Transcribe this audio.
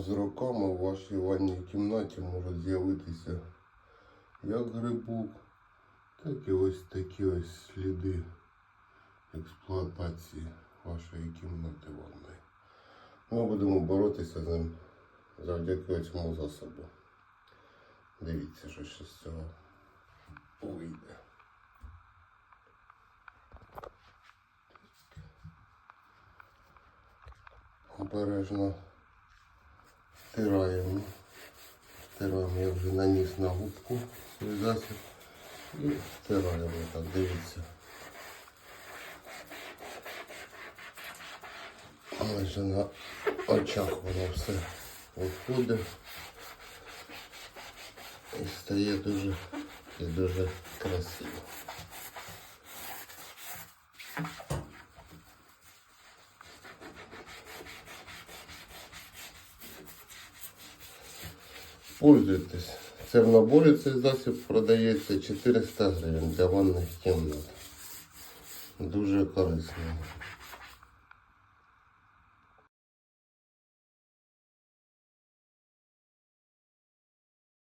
З роками в вашій ванній кімнаті можуть з'явитися як грибок, так і ось такі ось сліди експлуатації вашої кімнати ванної. Ми будемо боротися з ним завдяки цьому засобу. Дивіться, що ще з цього вийде. Обережно втираємо. Втираємо, я вже наніс на губку свій засіб. І втираємо так, дивіться. Майже на очах воно все виходить. І стає дуже і дуже красиво. Пользуйтесь. Це в наборі цей засіб продається 400 гривень для ванних кімнат. Дуже корисно.